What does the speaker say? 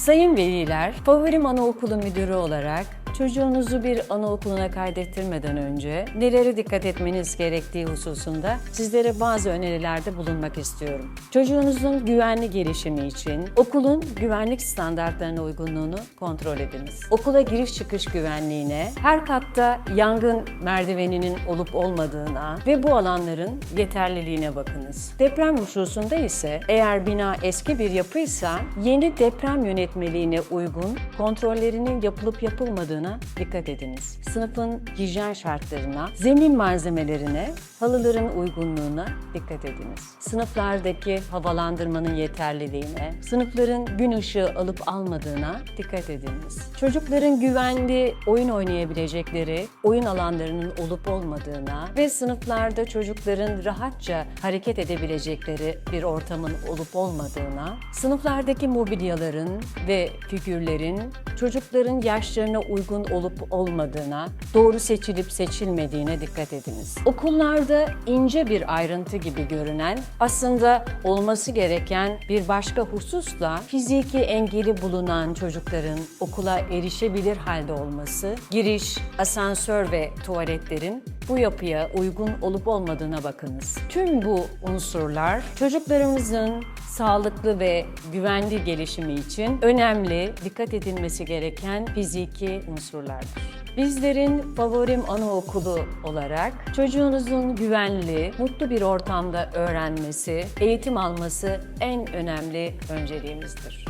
Sayın veliler, favorim anaokulu müdürü olarak çocuğunuzu bir anaokuluna kaydettirmeden önce nelere dikkat etmeniz gerektiği hususunda sizlere bazı önerilerde bulunmak istiyorum. Çocuğunuzun güvenli gelişimi için okulun güvenlik standartlarına uygunluğunu kontrol ediniz. Okula giriş çıkış güvenliğine, her katta yangın merdiveninin olup olmadığına ve bu alanların yeterliliğine bakınız. Deprem hususunda ise eğer bina eski bir yapıysa yeni deprem yönetmeliğine uygun kontrollerinin yapılıp yapılmadığına dikkat ediniz. Sınıfın hijyen şartlarına, zemin malzemelerine, halıların uygunluğuna dikkat ediniz. Sınıflardaki havalandırmanın yeterliliğine, sınıfların gün ışığı alıp almadığına dikkat ediniz. Çocukların güvenli oyun oynayabilecekleri oyun alanlarının olup olmadığına ve sınıflarda çocukların rahatça hareket edebilecekleri bir ortamın olup olmadığına, sınıflardaki mobilyaların ve figürlerin çocukların yaşlarına uygun olup olmadığına, doğru seçilip seçilmediğine dikkat ediniz. Okullarda ince bir ayrıntı gibi görünen aslında olması gereken bir başka husus da fiziki engeli bulunan çocukların okula erişebilir halde olması, giriş, asansör ve tuvaletlerin bu yapıya uygun olup olmadığına bakınız. Tüm bu unsurlar çocuklarımızın sağlıklı ve güvenli gelişimi için önemli, dikkat edilmesi gereken fiziki unsurlardır. Bizlerin favorim anaokulu olarak çocuğunuzun güvenli, mutlu bir ortamda öğrenmesi, eğitim alması en önemli önceliğimizdir.